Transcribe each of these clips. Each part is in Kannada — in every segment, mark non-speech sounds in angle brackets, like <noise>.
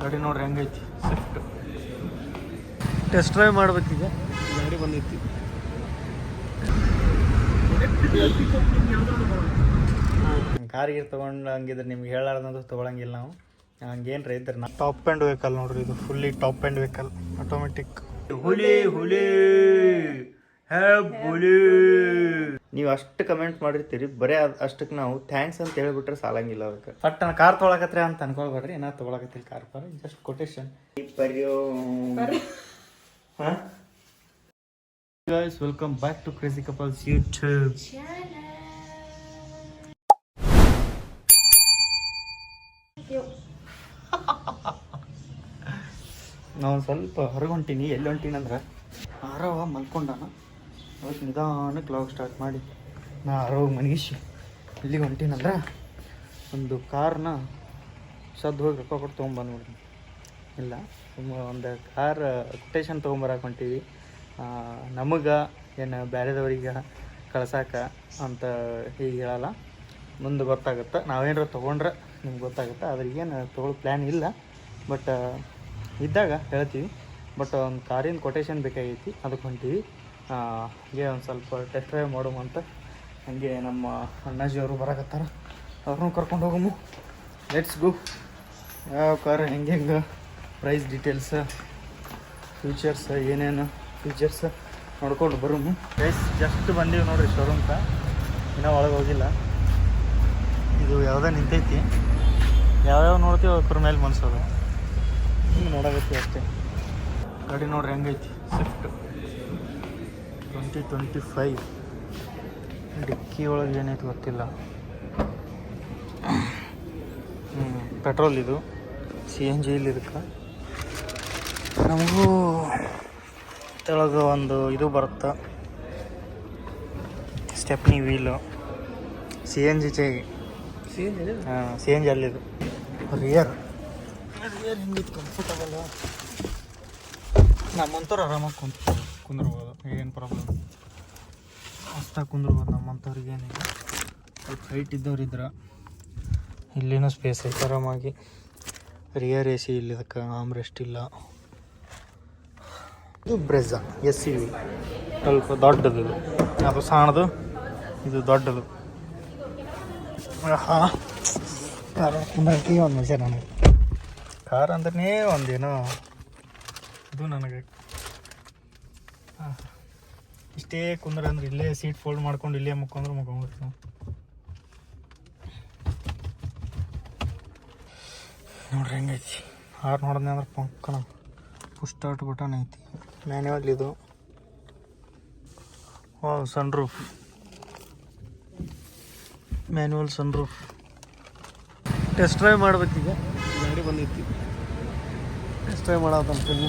ಗಾಡಿ ನೋಡ್ರಿ ಹೆಂಗೈತಿ? ಸ್ವಿಫ್ಟ್ ಟೆಸ್ಟ್ ಡ್ರೈವ್ ಮಾಡ್ಬೇಕೀಗ? ಗಾಡಿ ಬಂದೈತಿ. ಕಾರ್ ಗೀರ್ ತೊಗೊಂಡು ಹಂಗಿದ್ರೆ ನಿಮ್ಗೆ ಹೇಳಾರ್ದಂತೂ ತೊಗೊಳಂಗಿಲ್ಲ ನಾವು. ಹಂಗೇನ್ರ ಇದ್ರೆ ನಾ ಟಾಪ್ ಆ್ಯಂಡ್ ವೆಹಿಕಲ್ ನೋಡ್ರಿ ಇದು fully top end vehicle automatic ಹುಲಿ ಹುಲಿ. ನೀವು ಅಷ್ಟು ಕಮೆಂಟ್ ಮಾಡಿರ್ತೀರಿ ಬರೇ ಅಷ್ಟಕ್ಕೆ ನಾವು ಥ್ಯಾಂಕ್ಸ್ ಅಂತ ಹೇಳ್ಬಿಟ್ರೆ ಸಾಲಂಗಿಲ್ಲ ಅದಕ್ಕೆ ಬಟ್ ನಾನು ಕಾರ್ ತೊಗೊಳಕತ್ರಿ ಅಂತ ಅನ್ಕೊಳ್ಬೇಡ್ರಿ ನಾ ತೊಗೊಳಕತ್ತಿಲ್ಲ car per just quotation guys welcome back to crazy couples YouTube ನಾವು ಸ್ವಲ್ಪ ಹೊರಗೊಂಟೀನಿ ಎಲ್ಲಿ ಹೊಂಟೀನಿ ಅಂದ್ರೆ ಆರವ ಮಲ್ಕೊಂಡಾನ. ಅವತ್ತು ನಿಧಾನಕ್ಕೆ ಲಾಗ್ ಸ್ಟಾರ್ಟ್ ಮಾಡಿ. ನಾ ಆರೋಗ್ಯ ಮನಗಿಸಿ ಇಲ್ಲಿಗೆ ಹೊಂಟೀನಂದ್ರೆ ಒಂದು ಕಾರ್ನ ಸದ್ದು ಹೋಗಿ ರೊಕ್ಕ ಕೊಟ್ಟು ತೊಗೊಂಬಂದ್ಬಿಡ್ತೀನಿ ಇಲ್ಲ ಒಂದು ಕಾರ್ ಕೊಟೇಶನ್ ತೊಗೊಂಬರಕ್ಕೆ ಹೊಂಟೀವಿ. ನಮಗೆ, ಏನು ಬೇರೆದವ್ರಿಗೆ ಕಳ್ಸಾಕ ಅಂತ ಹೀಗೆ ಹೇಳಲ್ಲ. ಮುಂದೆ ಗೊತ್ತಾಗುತ್ತೆ. ನಾವೇನಾರ ತೊಗೊಂಡ್ರೆ ನಿಮ್ಗೆ ಗೊತ್ತಾಗುತ್ತೆ. ಅದ್ರಿಗೇನು ತೊಗೊಳ್ಳೋ ಪ್ಲ್ಯಾನ್ ಇಲ್ಲ. ಬಟ್, ಇದ್ದಾಗ ಹೇಳ್ತೀವಿ. ಬಟ್, ಒಂದು ಕಾರಿನ ಕೊಟೇಶನ್ ಬೇಕಾಗೈತಿ. ಅದಕ್ಕೆ ಹೊಂಟೀವಿ. ಹೀಗೆ ಒಂದು ಸ್ವಲ್ಪ ಟೆಸ್ಟ್ ಡ್ರೈವ್ ಮಾಡೋಮ ಅಂತ. ಹಾಗೆ ನಮ್ಮ ಅಣ್ಣಾಜಿಯವರು ಬರಕತ್ತಾರ. ಅವ್ರನ್ನೂ ಕರ್ಕೊಂಡು ಹೋಗಮು. ಲೆಟ್ಸ್ ಗು ಯಾವ ಕಾರ್ ಹೆಂಗೆ ಹೆಂಗೆ ಪ್ರೈಸ್ ಡೀಟೇಲ್ಸ ಫೀಚರ್ಸ್ ಏನೇನು ಫೀಚರ್ಸ್ ನೋಡ್ಕೊಂಡು ಬರೋಮು. ಪ್ರೈಸ್ ಜಸ್ಟ್ ಬಂದೀವಿ ನೋಡ್ರಿ ಅಂತ ಇನ್ನೂ ಒಳಗೆ ಹೋಗಿಲ್ಲ. ಇದು ಯಾವುದೋ ನಿಂತೈತಿ. ಯಾವ್ಯಾವ ನೋಡ್ತೀವಿ ಅದ್ರ ಮೇಲೆ ಮನ್ಸೋದು. ಹಿಂಗೆ ನೋಡಾಕತ್ತೀವಿ ಅಷ್ಟೇ. ಗಾಡಿ ನೋಡ್ರಿ ಹೆಂಗೈತಿ. ಸ್ವಿಫ್ಟ್ ಟ್ವೆಂಟಿ ಟ್ವೆಂಟಿ ಫೈವ್ ಡಿಕ್ಕಿ ಒಳಗೆ ಏನೈತೆ ಗೊತ್ತಿಲ್ಲ ಪೆಟ್ರೋಲ್ ಇದು. ಸಿ ಎನ್ ಜಿ ಇಲ್ಲಿ ಇದಕ್ಕೆ ನಮಗೂ ತೆಳಗೆ ಒಂದು ಇದು ಬರುತ್ತೆ? Stepney wheel C N G ಚೈ ಹಾಂ ಸಿ ಎನ್ ಜಿ ಅಲ್ಲಿದು ರಿಯರ್ ರಿಯರ್ ಹಿಂಗಿತ್ತು? ಕಂಫರ್ಟಬಲ್ ನಮ್ಮಂಥವ್ರು ಆರಾಮಾಗಿ ಕುಂತ ಕುಂದ್ರಬೋದು, ಏನು ಪ್ರಾಬ್ಲಮ್ ಅಷ್ಟಾಗಿ ಕುಂದ್ರಬೋದು ನಮ್ಮಂಥವ್ರಿಗೆ ಏನಿಲ್ಲ. ಸ್ವಲ್ಪ ಹೈಟ್ ಇದ್ದವ್ರು ಇದ್ರೆ. ಇಲ್ಲಿನೂ ಸ್ಪೇಸ್ ಐತೆ ಆರಾಮಾಗಿ. ರಿಯರ್ ಎ ಸಿ ಇಲ್ಲಿ ಇದಕ್ಕೆ ಆಮ್ರೆಸ್ಟ್ ಇಲ್ಲ. ಇದು ಬ್ರೆಜ ಎಸ್ ಸಿ ವಿ ಸ್ವಲ್ಪ ದೊಡ್ಡದು ಅದು ಸಣ್ಣದು? ಇದು ದೊಡ್ಡದು. ಕುಂದಕ್ಕೆ ಒಂದು ಮಜಾ ನನಗೆ. ಕಾರ್ ಅಂದ್ರೆ ಒಂದೇನೋ ಇದು ನನಗೆ. ಇಷ್ಟೇ ಕುಂದ್ರ ಅಂದ್ರೆ ಇಲ್ಲೇ ಸೀಟ್ ಫೋಲ್ಡ್ ಮಾಡ್ಕೊಂಡು ಇಲ್ಲೇ ಮುಕ್ಕೊಂಡ್ರೆ ಮುಕ್ಕೊಂಡ್ಬಿಡ್ತೀವಿ ನೋಡ್ರಿ ಹೆಂಗೈತಿ. ಆರು ನೋಡಿದ್ನೆ ಅಂದ್ರೆ ಪಂಕಣ ಪುಷ್ ಸ್ಟಾರ್ಟ್ ಬಟನ್ ಐತಿ. ಮ್ಯಾನ್ಯುವಲ್ ಇದು. ಓ sunroof manual sunroof test drive ಮಾಡ್ಬೇಕೀಗ. ಗಾಡಿ ಬಂದೈತಿ. ಟೆಸ್ಟ್ ಡ್ರೈವ್ ಮಾಡೋದಂತೀನಿ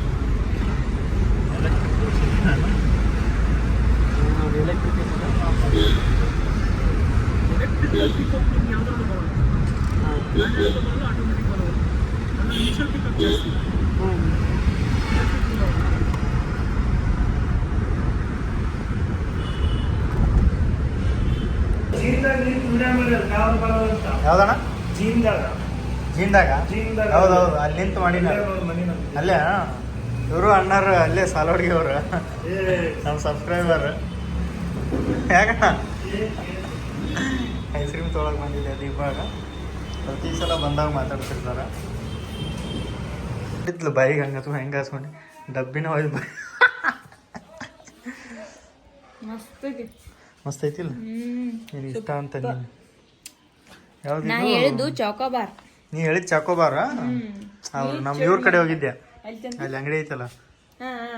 ಯಾವ್ದಣ್ಣ? ಜೀನ್ದಾಗ. ಹೌದು ಹೌದು ಅಲ್ಲಿ ನಿಂತು ಮಾಡಿನ ಅಲ್ಲೇ ಇವರು ಅಣ್ಣಾರು ಅಲ್ಲೇ ಸಾಲೋಡ್ಗಿ ಅವರು. ನಮ್ಮ ಸಬ್ಸ್ಕ್ರೈಬರ್ ಯಾಕಣ್ಣ? ಐಸ್ ಕ್ರೀಮ್ ತೊಗೊಳಕ್ ಬಂದಿದ್ದೆ ದೀಪಾಗ ಪ್ರತಿ ಸಲ ಬಂದಾಗ ಮಾತಾಡ್ತಿರ್ತಾರ. ಇದ್ಲು ಬಾಯಿಗೆ ಅಥವಾ ಹೆಂಗೆ ಹಾಸ್ಕೊಂಡು ಡಬ್ಬಿನ ಒಯ್ದು ಬೈ ಮಸ್ತ್ ಮಸ್ತ್ ಐತಿಲ್ಲ? ನೀನು ಇಷ್ಟ ಅಂತ ನೀನು? ನಾ ಹೇಳಿದ್ದು ಚೌಕಾಬಾರ್ ನೀ ಹೇಳಿದ್ ಚಾಕೋಬಾರ ಅವ್ರು ನಮ್ಮ ಇವ್ರ ಕಡೆ ಹೋಗಿದ್ದೆ ಅಲ್ಲಿ ಅಂಗಡಿ ಐತಲ್ಲ?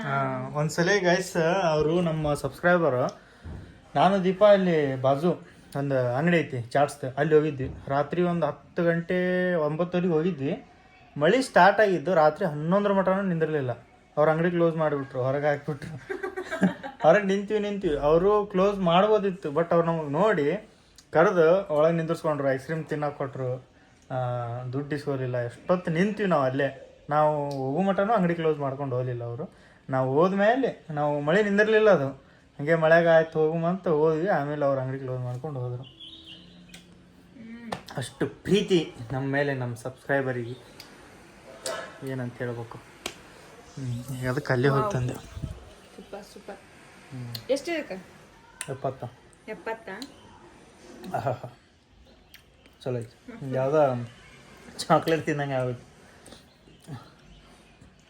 ಹಾ, ಒಂದ್ಸಲ ಗೈಸ್ ಅವರು ನಮ್ಮ ಸಬ್ಸ್ಕ್ರೈಬರ್ ನಾನು ದೀಪ ಅಲ್ಲಿ ಬಾಜು ಒಂದು ಅಂಗಡಿ ಐತಿ ಚಾಟ್ಸ್ದು ಅಲ್ಲಿ ಹೋಗಿದ್ವಿ. ರಾತ್ರಿ ಒಂದು ಹತ್ತು ಗಂಟೆ ಒಂಬತ್ತುವರೆಗೆ ಹೋಗಿದ್ವಿ. ಮಳೆ ಸ್ಟಾರ್ಟ್ ಆಗಿದ್ದು ರಾತ್ರಿ ಹನ್ನೊಂದರ ಮಟನೂ ನಿಂದಿರಲಿಲ್ಲ. ಅವ್ರ ಅಂಗಡಿ ಕ್ಲೋಸ್ ಮಾಡಿಬಿಟ್ರು ಹೊರಗೆ ಹಾಕ್ಬಿಟ್ರು. <laughs> ಹೊರಗೆ ನಿಂತೀವಿ ನಿಂತೀವಿ. ಅವರು ಕ್ಲೋಸ್ ಮಾಡ್ಬೋದಿತ್ತು ಬಟ್ ಅವ್ರು ನಮಗೆ ನೋಡಿ ಕರೆದು ಒಳಗೆ ನಿಂದಿರ್ಸ್ಕೊಂಡ್ರು ಐಸ್ ಕ್ರೀಮ್ ತಿನ್ನೋಕೆ ಕೊಟ್ಟರು ದುಡ್ಡು ಇಸ್ಕೋಲಿಲ್ಲ ಎಷ್ಟೊತ್ತು ನಿಂತೀವಿ ನಾವು ಅಲ್ಲೇ. ನಾವು ಹೋಗೋ ಮಟನೂ ಅಂಗಡಿ ಕ್ಲೋಸ್ ಮಾಡ್ಕೊಂಡು ಹೋಗಲಿಲ್ಲ ಅವರು. ನಾವು ಹೋದ್ಮೇಲೆ ನಾವು ಮಳೆ ನಿಂದಿರಲಿಲ್ಲ ಅದು. ಹಾಗೆ ಮಳೆಗೆ ಆಯ್ತು ಹೋಗುಮಂತ ಹೋದ್ವಿ ಆಮೇಲೆ ಅವ್ರು ಅಂಗಡಿ ಕ್ಲೋಸ್ ಮಾಡ್ಕೊಂಡು ಹೋದರು. ಅಷ್ಟು ಪ್ರೀತಿ ನಮ್ಮ ಮೇಲೆ ನಮ್ಮ ಸಬ್ಸ್ಕ್ರೈಬರಿಗೆ. ಏನಂತ ಹೇಳ್ಬೇಕು? ಹ್ಞೂ ಅದಕ್ಕೆ ಅಲ್ಲೇ ಹೋಗಿ ತಂದೆ. Super super. ಎಷ್ಟು ಎಪ್ಪತ್ತ. ಎಪ್ಪತ್ತಾ? ಚಲೋ ಐತಿ. ಯಾವುದೋ ಚಾಕ್ಲೇಟ್ ತಿನ್ನಂಗೆ ಆಗುತ್ತೆ.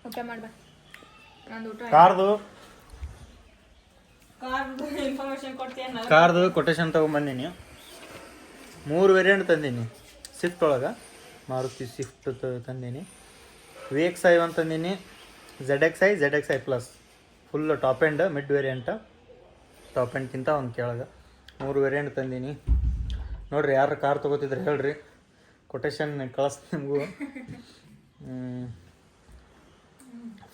ಊಟ ಮಾಡ್ಬಾ ನಂದು ಊಟ ಕಾರ್ದು? ಕಾರ್ದು ಇನ್ಫಾರ್ಮೇಶನ್ ಕೊಡ್ತೀಯ ಕಾರ್ದು ಕೊಟೇಶನ್ ತೊಗೊಂಬಂದೀನಿ ಮೂರು ವೇರಿಯಂಟ್ ತಂದೀನಿ. ಸ್ವಿಫ್ಟ್ ಒಳಗೆ. ಮಾರುತಿ ಸ್ವಿಫ್ಟ್ ತಂದೀನಿ. ವಿ ಎಕ್ಸ್ ಐ ಒಂದು ತಂದೀನಿ. Z X I Z X I plus full top end mid variant top ಎಂಡ್ಗಿಂತ ಒಂದು ಕೆಳಗೆ. ಮೂರು ವೇರಿಯಂಟ್ ತಂದೀನಿ. ನೋಡ್ರಿ, ಯಾರು ಕಾರ್ ತಗೋತಿದ್ರೆ ಹೇಳ್ರಿ. ಕೊಟೇಶನ್ ಕಳಿಸ್ತೀನಿ ನಿಮಗೂ.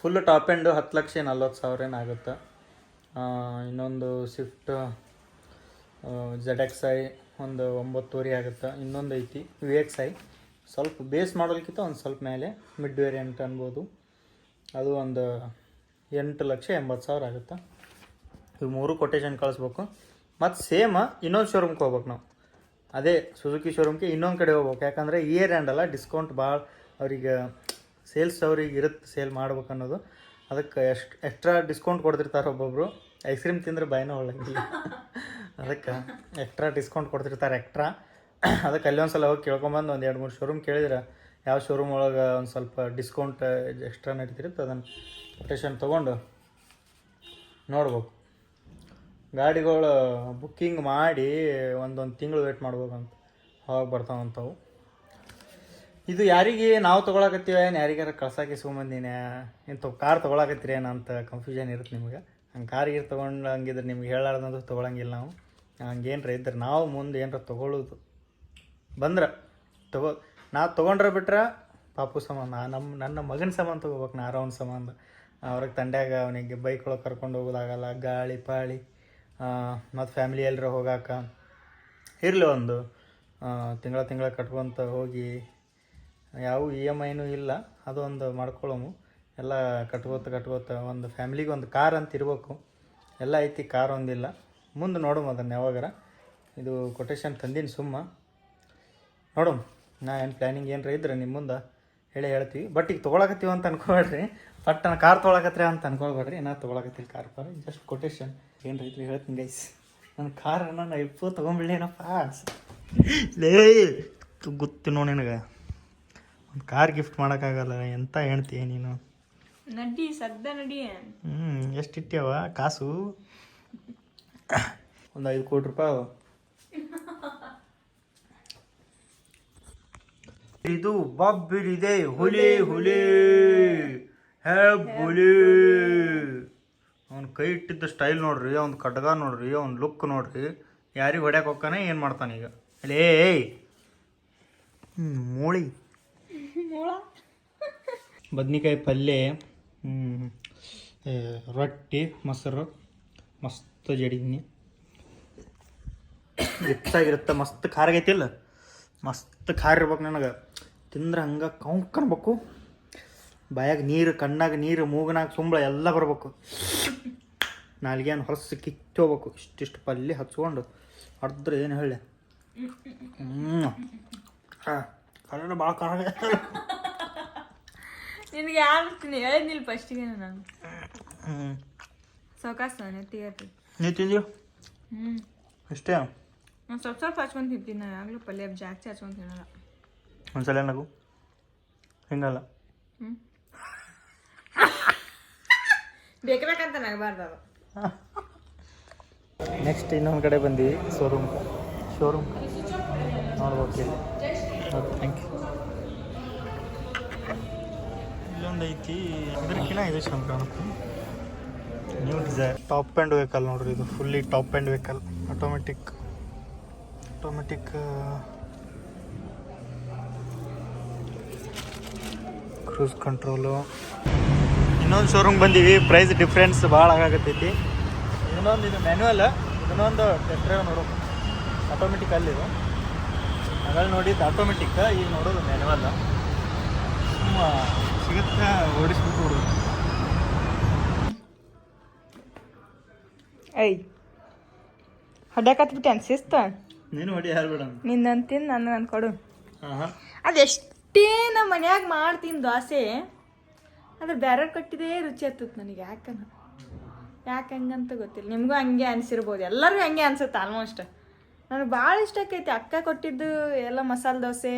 ಫುಲ್ ಟಾಪ್ ಎಂಡ್ ಹತ್ತು ಲಕ್ಷ ನಲ್ವತ್ತು ಸಾವಿರ ಏನಾಗುತ್ತೆ ಇನ್ನೊಂದು ಸ್ವಿಫ್ಟ್ ಜೆಡ್ ಎಕ್ಸ್ ಐ ಒಂದು ಒಂಬತ್ತುವರೆ ಆಗುತ್ತೆ. ಇನ್ನೊಂದು ಐತಿ ವಿ ಎಕ್ಸ್ ಐ ಸ್ವಲ್ಪ ಬೇಸ್ ಮಾಡೋದಕ್ಕಿಂತ ಒಂದು ಸ್ವಲ್ಪ ಮೇಲೆ ಮಿಡ್ ವೇರಿಯಂಟ್ ಅನ್ಬೋದು. ಅದು ಒಂದು ಎಂಟು ಲಕ್ಷ ಎಂಬತ್ತು ಸಾವಿರ ಆಗುತ್ತೆ. ಇವು ಮೂರು ಕೊಟೇಶನ್ ಕಳಿಸ್ಬೇಕು. ಮತ್ತು ಸೇಮ ಇನ್ನೊಂದು ಶೋರೂಮ್ಗೆ ಹೋಗ್ಬೇಕು ನಾವು. ಅದೇ ಸುಜುಕಿ ಶೋರೂಮ್ಗೆ ಇನ್ನೊಂದು ಕಡೆ ಹೋಗ್ಬೇಕು. ಯಾಕಂದರೆ ಇಯರ್ ಆ್ಯಂಡ್ ಅಲ್ಲ ಡಿಸ್ಕೌಂಟ್ ಭಾಳ ಅವ್ರಿಗೆ ಸೇಲ್ಸ್ ಅವ್ರಿಗೆ ಇರುತ್ತೆ ಸೇಲ್ ಮಾಡ್ಬೇಕು ಅನ್ನೋದು. ಅದಕ್ಕೆ ಎಷ್ಟು ಎಕ್ಸ್ಟ್ರಾ ಡಿಸ್ಕೌಂಟ್ ಕೊಡ್ತಿರ್ತಾರೆ ಒಬ್ಬೊಬ್ಬರು ಐಸ್ ಕ್ರೀಮ್ ತಿಂದ್ರೆ ಬಾಯಿನೂ ಒಳ್ಳಂಗಿಲ್ಲ ಅದಕ್ಕೆ ಎಕ್ಸ್ಟ್ರಾ ಡಿಸ್ಕೌಂಟ್ ಕೊಡ್ತಿರ್ತಾರೆ ಎಕ್ಸ್ಟ್ರಾ ಅದಕ್ಕೆ ಅಲ್ಲಿ ಒಂದು ಸಲ ಹೋಗಿ ಕೇಳ್ಕೊಂಬಂದು ಒಂದು ಎರಡು ಮೂರು ಶೋರೂಮ್ ಕೇಳಿದ್ರೆ ಯಾವ ಶೋರೂಮ್ ಒಳಗೆ ಒಂದು ಸ್ವಲ್ಪ ಡಿಸ್ಕೌಂಟ್ ಎಕ್ಸ್ಟ್ರಾ ನಡೀತಿರುತ್ತೆ, ಅದನ್ನು ಕೊಟೇಶನ್ ತೊಗೊಂಡು ನೋಡ್ಬೇಕು. ಗಾಡಿಗಳು ಬುಕ್ಕಿಂಗ್ ಮಾಡಿ ಒಂದೊಂದು ತಿಂಗಳು ವೇಟ್ ಮಾಡ್ಬೇಕಂತ. ಅವಾಗ ಬರ್ತಾವಂಥವು ಇದು ಯಾರಿಗೆ ನಾವು ತೊಗೊಳಕತ್ತೀವ, ಏನು ಯಾರಿಗಾರ ಕಳ್ಸಕ್ಕೆ ಸುಮ್ಮಂದಿನ ಇಂಥ ಕಾರ್ ತೊಗೊಳಕತ್ತೀರಿ ಅಂತ ಕನ್ಫ್ಯೂಷನ್ ಇರುತ್ತೆ ನಿಮ್ಗೆ. ಹಂಗೆ ಕಾರ್ ಗೀರ್ ತೊಗೊಂಡು ಹಂಗಿದ್ರೆ ನಿಮ್ಗೆ ಹೇಳಾರ್ದಂದ್ರೆ ತೊಗೊಳಂಗಿಲ್ಲ ನಾವು. ಹಂಗೇನ್ರ ಇದ್ರೆ ನಾವು ಮುಂದೆ ಏನರ ತೊಗೊಳ್ಳೋದು ಬಂದ್ರೆ, ತಗೋ, ನಾ ತೊಗೊಂಡ್ರೆ ಬಿಟ್ರೆ ಪಾಪು ಸಂಬಂಧ ನಮ್ಮ ನನ್ನ ಮಗನ ಸಂಬಂಧ ತೊಗೋಬೇಕು ನಾ ಅವ್ನ ಸಂಬಂಧ. ಅವ್ರಿಗೆ ತಂಡ್ಯಾಗ ಅವನಿಗೆ ಬೈಕ್ ಒಳಗೆ ಕರ್ಕೊಂಡು ಹೋಗೋದಾಗಲ್ಲ, ಗಾಳಿ, ಪಾಳಿ. ಮತ್ತು ಫ್ಯಾಮಿಲಿ ಎಲ್ಲರ ಹೋಗಾಕ? ಇರಲಿ ಒಂದು. ತಿಂಗಳ ತಿಂಗಳ ಕಟ್ಕೊತ ಹೋಗಿ, ಯಾವ ಇ ಎಂ ಐನೂ ಇಲ್ಲ. ಅದೊಂದು ಮಾಡ್ಕೊಳ್ಳೋಮು ಎಲ್ಲ ಕಟ್ಕೋತ ಕಟ್ಕೋತ ಒಂದು ಫ್ಯಾಮಿಲಿಗೆ ಒಂದು ಕಾರ್ ಅಂತ ಇರಬೇಕು. ಎಲ್ಲ ಐತಿ ಕಾರ್ ಒಂದಿಲ್ಲ. ಮುಂದೆ ನೋಡೋಮ ಅದನ್ನು ಯಾವಾಗಾರ. ಇದು ಕೊಟೇಶನ್ ತಂದೀನಿ ಸುಮ್ಮ. ನೋಡೋಮ್. ನಾ ಏನು ಪ್ಲ್ಯಾನಿಂಗ್ ಏನಾರ ಇದ್ರೆ ನಿಮ್ಮ ಮುಂದೆ ಹೇಳಿ ಹೇಳ್ತೀವಿ. ಬಟ್ ಈಗ ತೊಗೊಳಕತ್ತೀವಿ ಅಂತ ಅನ್ಕೋಬೇಡ್ರಿ. ಪಟ್ ನಾನು ಕಾರ್ ತೊಗೊಳಕತ್ರಿ ಅಂತ ಅನ್ಕೊಳ್ಬೇಡ್ರಿ. ನಾ ತೊಗೊಳಕತ್ತಿಲ್ಲ ಕಾರ್ ಪಾರ. ಜಸ್ಟ್ ಕೊಟೇಶನ್ ಏನು ರೈತರು ಹೇಳ್ತೀನಿ ಗೈಸ್ ನನ್ನ ಕಾರ್ ನಾನು ಇಪ್ಪು ತೊಗೊಂಬಿಡ್ಲೇನಪ್ಪ ಲೇ ಗೊತ್ತು ನೋಡಿ ನಿನಗೆ. ಒಂದು ಕಾರ್ ಗಿಫ್ಟ್ ಮಾಡೋಕ್ಕಾಗಲ್ಲ. ಎಂತ ಹೇಳ್ತೀಯ ನೀನು? ನಡಿ ಸದ್ದ ನಡಿ. ಹ್ಞೂ ಎಷ್ಟು ಇಟ್ಟ್ಯಾವ? ಕಾಸು? ಒಂದು ಐದು ಕೋಟಿ ರೂಪಾಯಿ. ಇದು ಬಬ್ಬಿಡಿದೆ ಹುಲಿ ಹುಲಿ. ಹೇ ಅವ್ನ ಕೈ ಇಟ್ಟಿದ್ದ ಸ್ಟೈಲ್ ನೋಡ್ರಿ ಅವ್ನ ಕಡ್ಗ ನೋಡ್ರಿ ಅವ್ನ ಲುಕ್ ನೋಡ್ರಿ. ಯಾರಿಗೆ ಹೊಡ್ಯಾಕ ಹೋಗ್ತಾನೆ ಏನು ಮಾಡ್ತಾನೆ ಈಗ? ಅಲೇ ಹ್ಞೂ ಮೂಳಿ. ಬದ್ನಿಕಾಯಿ ಪಲ್ಯ ರೊಟ್ಟಿ ಮೊಸರು ಮಸ್ತ್ ಜಡಿದ್ನಿ ಹೆಚ್ಚಾಗಿರುತ್ತೆ ಮಸ್ತ್ ಖಾರ ಮಸ್ತ್ ಖಾರ ಇರ್ಬೇಕು ನನಗೆ. ತಿಂದ್ರೆ ಹಂಗೆ ಕೌಂಕನ್ಬೇಕು ಬಾಯಾಗ ನೀರು ಕಣ್ಣಾಗ ನೀರು ಮೂಗನಾಗ ಸುಂಬಳ ಎಲ್ಲ ಬರ್ಬೇಕು. ನಾಲ್ಗೇನು ಹೊಲಸು ಕಿತ್ತೋಗ್ಬೇಕು ಇಷ್ಟಿಷ್ಟು ಪಲ್ಯ ಹಚ್ಕೊಂಡು ಹೊಡೆದ್ರೆ ಏನು ಹೇಳಿ? ಹ್ಞೂ ಹಾಂ ಖಾರ ಭಾಳ ಖಾರ. ನಿನಗೆ ಯಾರು ಹೇಳಿದ್ನಿಲ್ಲ ಫಸ್ಟಿಗೆ ನಾನು. ಹ್ಞೂ ಸಾವಕಾಶ ನೆತ್ತಿಗೆ ನೀವು ತಿಂದಿ요 ಹ್ಞೂ ಅಷ್ಟೇ ನಾನು ಸ್ವಲ್ಪ ಸ್ವಲ್ಪ ಹಚ್ಕೊಂಡು ತಿಂತೀನಿ. ನಾನು ಯಾವಾಗಲೂ ಪಲ್ಯ ಜಾಸ್ತಿ ಹಚ್ಕೊಂಡು ತಿನ್ನಲ್ಲ. ಒಂದ್ಸಲ ನಗು ಹಿಂಗಲ್ಲ? ಹ್ಞೂ ಬೇಕಬೇಕಂತ ನಗಬಾರ್ದು ಅದು. ನೆಕ್ಸ್ಟ್ ಇನ್ನೊಂದು ಕಡೆ ಬಂದ್ವಿ ಶೋರೂಮ್ ಶೋರೂಮ್ ನೋಡ್ಬೋಕೆ ಇಲ್ಲಿ. ಓಕೆ ಥ್ಯಾಂಕ್ ಯು ಇಲ್ಲೊಂದು ಐತಿ ಅದಕ್ಕಿಂತ ಇದು ಚಂದ ಕಾಣುತ್ತೆ new Dzire top end vehicle ನೋಡ್ರಿ ಇದು fully top end vehicle automatic automatic cruise control ಇನ್ನೊಂದು ಶೋರೂಮ್ ಬಂದೀವಿ. ಪ್ರೈಸ್ ಡಿಫ್ರೆನ್ಸ್ ಭಾಳ ಆಗಾಕತ್ತೈತಿ. ಇನ್ನೊಂದು ಇದು ಮ್ಯಾನ್ಯಲ್ ಇನ್ನೊಂದು ಟೆಸ್ಟ್ ಡ್ರೈವ್ ನೋಡು. ಆಟೋಮೆಟಿಕ್ ಅಲ್ಲಿ ಅದ್ರಲ್ಲಿ ನೋಡಿದ್ದು ಆಟೋಮೆಟಿಕ್ ಈಗ ನೋಡೋದು ಮ್ಯಾನ್ಯಲ್ ಸುಮ್ಮ ಸಿಗುತ್ತೆ ಓಡಿಸ್ಬಿಟ್ಟು ಬಿಡೋದು ಐ ಹೊಡ್ಯಾಕತ್ಬಿಟ್ಟೆ ಅನ್ಸಿಸ್ತ ನೀನು ಹೊಡಿ ಯಾರು ಬೇಡ. ನಿಂದು ತಿಂದು ನನ್ನ ನಾನು ಕೊಡು. ಹಾಂ ಹಾಂ ಅದೆಷ್ಟೇ ನಮ್ಮ ಮನ್ಯಾಗ ಮಾಡ್ತೀನಿ ದೋಸೆ ಅದ್ರ ಬೇರೆ ಕಟ್ಟಿದೇ ರುಚಿ ಹತ್ತತ್ ನನಗೆ ಯಾಕನ ಯಾಕೆ ಹಂಗಂತ ಗೊತ್ತಿಲ್ಲ. ನಿಮಗೂ ಹಂಗೆ ಅನ್ಸಿರ್ಬೋದು. ಎಲ್ಲರಿಗೂ ಹಂಗೆ ಅನ್ಸುತ್ತೆ ಆಲ್ಮೋಸ್ಟ್ ನನಗೆ ಭಾಳ ಇಷ್ಟ ಆಕೈತಿ. ಅಕ್ಕ ಕೊಟ್ಟಿದ್ದು ಎಲ್ಲ ಮಸಾಲೆ ದೋಸೆ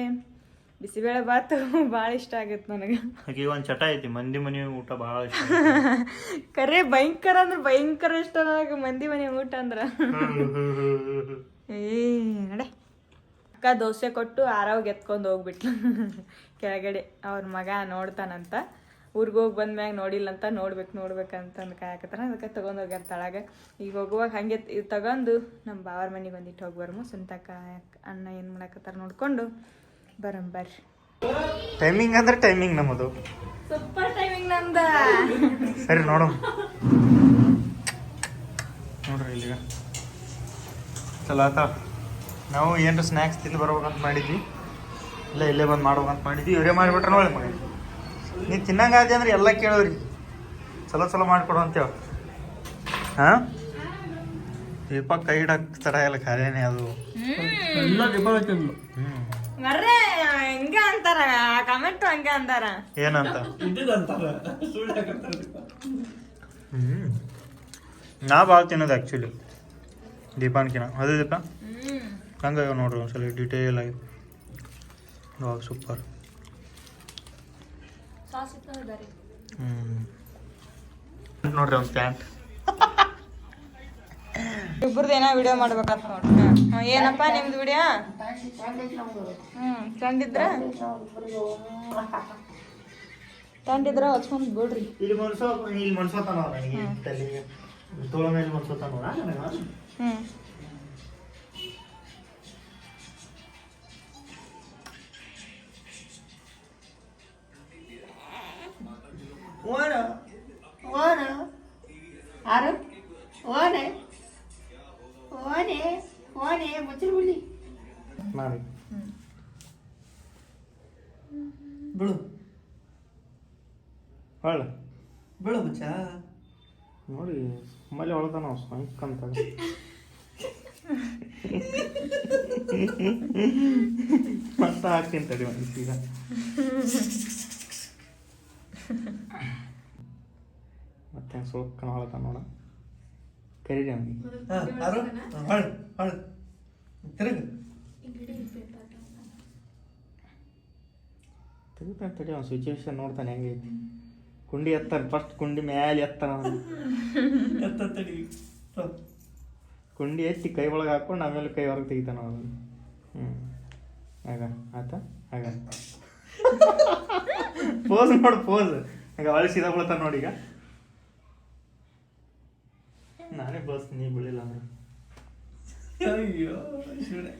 ಬಿಸಿಬೇಳೆ ಬಾತು <laughs> ಭಾಳ ಇಷ್ಟ ಆಗುತ್ತೆ ನನಗೆ. ಈಗ ಒಂದು ಚಟ ಐತಿ. ಮಂದಿ ಮನೆ ಊಟ ಭಾಳ ಇಷ್ಟ <laughs> ಕರೆ ಭಯಂಕರ ಅಂದ್ರೆ ಭಯಂಕರ ಇಷ್ಟ ನನಗೆ ಮಂದಿ ಮನೆ ಊಟ ಅಂದ್ರೆ. ಏ ನಡೆ. ಅಕ್ಕ ದೋಸೆ ಕೊಟ್ಟು ಆರಾವಾಗ ಎತ್ಕೊಂಡು ಹೋಗ್ಬಿಟ್ಲು. <laughs> ಕೆಳಗಡೆ ಅವ್ರ ಮಗ ನೋಡ್ತಾನಂತ. ಊರಿಗೆ ಹೋಗಿ ಬಂದ್ಮ್ಯಾಗ ನೋಡಿಲ್ಲ ಅಂತ ನೋಡ್ಬೇಕು ನೋಡ್ಬೇಕಂತ ಅಂದ್ ಕಾಯಕತ್ತಾರ. ಅದಕ್ಕೆ ತೊಗೊಂಡು ಹೋಗ್ಯಾರ ತಳಗ. ಈಗ ಹೋಗುವಾಗ ಹಾಗೆ ಇದು ತಗೊಂಡು ನಮ್ಮ ಬಾವರ ಮನೆಗೆ ಬಂದಿಟ್ಟು ಹೋಗಿ ಬರಮು. ಸುಂತಕ್ಕ ಅಣ್ಣ ಏನು ಮಾಡಕತ್ತಾರ ನೋಡ್ಕೊಂಡು ಬರಂ ಬರ್ರಿ. ಟೈಮಿಂಗ್ ಅಂದ್ರೆ ಟೈಮಿಂಗ್ ನಮ್ಮದು ಸೂಪರ್ ಟೈಮಿಂಗ್ ನಮ್ದ ಸರಿ ನೋಡು ನೋಡ್ರಿ ಇಲ್ಲಿಗ. ಚಲೋ ಆತ. ನಾವು ಏನಾರ ಸ್ನ್ಯಾಕ್ಸ್ ತಿಂದು ಬರ್ಬೇಕಂತ ಮಾಡಿದ್ವಿ. ಇಲ್ಲ ಇಲ್ಲೇ ಬಂದು ಮಾಡ್ಬೇಕಂತ ಮಾಡಿದ್ವಿ. ಇವರೇ ಮಾಡಿಬಿಟ್ರೆ ನೋಡಿ ಮಗ ನೀ ತಿನ್ನಂಗಾದೆ ಅಂದ್ರೆ ಎಲ್ಲ ಕೇಳೋರಿ ಚಲೋ ಚಲೋ ಮಾಡಿಕೊಡು ಅಂತೇವ ಹಾಂ? ದೀಪ ಕೈ ಹಿಡಕ್ ತಡ ಇಲ್ಲ ಖರೇನೆ ಅದು. ಹ್ಞೂ ಮರ್ರೆ ಹೆಂಗ ಅಂತಾರ? ಕಮೆಂಟ್ ಹಂಗ ಅಂತಾರ. ಏನಂತ ಹ್ಮ್. ನಾ ಭಾಳ ತಿನ್ನೋದು ಆ್ಯಕ್ಚುಲಿ ದೀಪಾನ್ಕಿನ. ಅದೇ ದೀಪ? ಹಂಗ ನೋಡ್ರಿ ಒಂದ್ಸಲ ಡೀಟೇಲ್ ಆಗಿ. ಸೂಪರ್ ನೋಡ್ರಿ ಒಂದು ಪ್ಯಾಂಟ್ ಇಬ್ಬರದ್ದು ಏನೋ ವಿಡಿಯೋ ಮಾಡ್ಬೇಕಂತ ನೋಡ್ರಿ. ಹಾಂ ಏನಪ್ಪ ನಿಮ್ದು ವಿಡಿಯೋ ಹ್ಮ್ ತಂದಿದ್ರ ತಂದಿದ್ರ ಹಚ್ಕೊಂಡು ಬಿಡ್ರಿ. ಇಲ್ಲಿ ಮನ್ಸೋ ಇಲ್ಲಿ ಮನ್ಸೋತಾನ ತಲೆಗೆ ತೋಳ ಮೇಲೆ ಮನ್ಸೋತಾನ ನನಗೆ ಹಾಕ್ತೀನಿ ತಡಿ ಒಂದು ಈಗ. ಮತ್ತೆ ಸ್ವಲ್ಪ ಹೊಳ್ತಾನ ನೋಡ. ಕರೀರಿ ಅವನಿಗೆ. ತೆಗಿತಾನೆ ತಡಿ ಅವ್ನು ಸಿಚುವೇಶನ್ ನೋಡ್ತಾನೆ ಹೆಂಗೈತಿ ಕುಂಡಿ ಎತ್ತಾನೆ ಫಸ್ಟ್ ಕುಂಡಿ ಮ್ಯಾಲೆ ಎತ್ತಾನ ಅವ್ನು. ಎತ್ತ ತಡಿ ಕುಂಡಿ ಎತ್ತಿ ಕೈ ಒಳಗೆ ಹಾಕೊಂಡು ಆಮೇಲೆ ಕೈ ಹೊರಗೆ ತೆಗಿತಾನ ಅವನು. ಹ್ಞೂ ಆಗ ಆತ ಆಗ. ಪೋಸ್ ನೋಡು ಪೋಸ್ ಈಗ ಒಳ್ಳೆ ಸೀದಾ ಬೀಳ್ತಾನೆ ನೋಡಿ ಈಗ. ನಾನೇ ಬಸ್ ನೀ ಬೀಳಿಲ್ಲ ಅಂದ್ರೆ. ಅಯ್ಯೋ ಶಿವನೇ.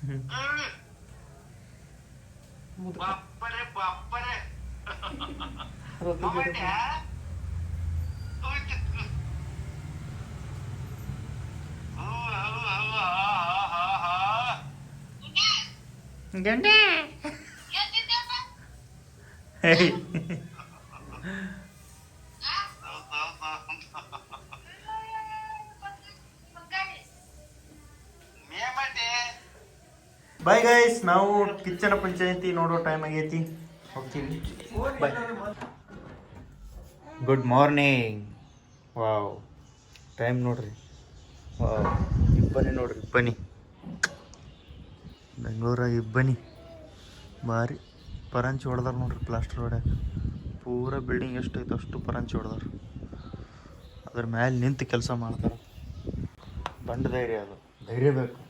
ಬಿಡ ತೊ. ಗಂಡೆ ಹೇಯ್ ಬಾಯ್ ಕಿಚ್ಚನ ಪಂಚಾಯತಿ ನೋಡೋ ಟೈಮ್ ಆಗೈತಿ. ಹೋಗ್ತೀವಿ bye good morning wow time ನೋಡ್ರಿ. ವಾವ್ ಇಬ್ಬನಿ ನೋಡ್ರಿ ಇಬ್ಬನಿ ಬೆಂಗಳೂರಾಗ ಇಬ್ಬನಿ ಭಾರಿ ಪರಂಚಿ ಹೊಡೆದಾರ ನೋಡ್ರಿ ಪ್ಲಾಸ್ಟರ್ ಹೊಡ್ಯಾಕ ಪೂರ ಬಿಲ್ಡಿಂಗ್ ಎಷ್ಟು ಐತೆ ಅಷ್ಟು ಪರಂಚಿ ಹೊಡೆದಾರ. ಅದ್ರ ಮ್ಯಾಲೆ ನಿಂತು ಕೆಲಸ ಮಾಡ್ತಾರೆ. ಬಂಡ ಧೈರ್ಯ ಅದು. ಧೈರ್ಯ ಬೇಕು.